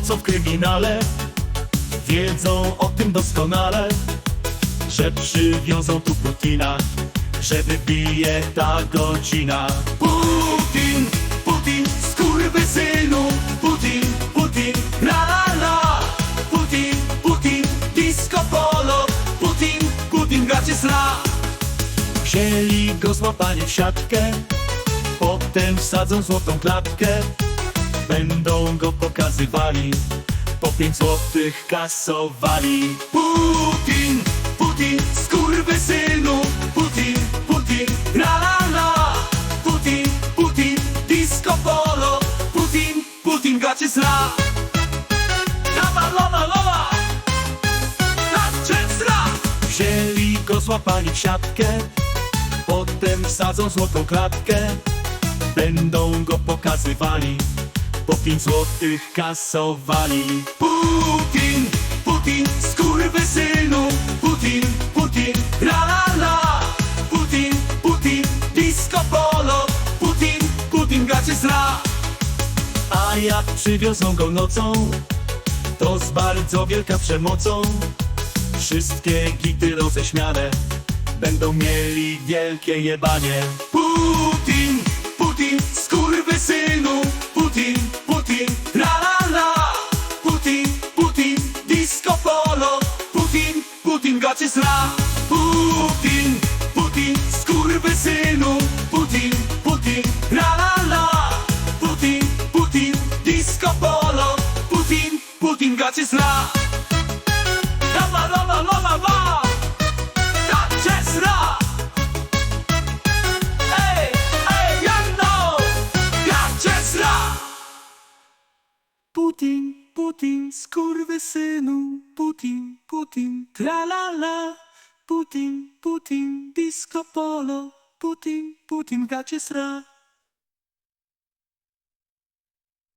mocą w kryminale. Wiedzą o tym doskonale Że przywiozą tu Putina Że wybije ta godzina. Putin, Putin, skurwysynu Putin, Putin, la la la. Putin, Putin, disco polo. Putin, Putin, gracie sla. Wzięli go złapanie w siatkę Potem wsadzą złotą klatkę Będą go pokazywali. Po pięć złotych kasowali. Putin, Putin, skurwysynu Putin, Putin, la la la Putin, Putin, disco polo. Putin, Putin, gacie sra Lama, lama, lama Wzięli go złapali w siatkę. Potem wsadzą złotą klatkę. Będą go pokazywali Po pięć złotych kasowali. Putin, Putin, skurwysynu Putin, Putin, la la la Putin, Putin, disco polo. Putin, Putin, gacie zra A jak przywiozą go nocą To z bardzo wielka przemocą. Wszystkie gity roześmiane Będą mieli wielkie jebanie. Putin, Putin, skurwysynu Putin, gacie sra Putin, Putin, skurwysynu. Putin, Putin, la la la. Putin, Putin, disco polo. Putin, Putin, gacie sra Lama, lama, lama, lama Gacie Putin, Putin, skurwysynu Putin, Putin, tra la la. Putin, Putin, disco polo Putin, Putin, gacie sra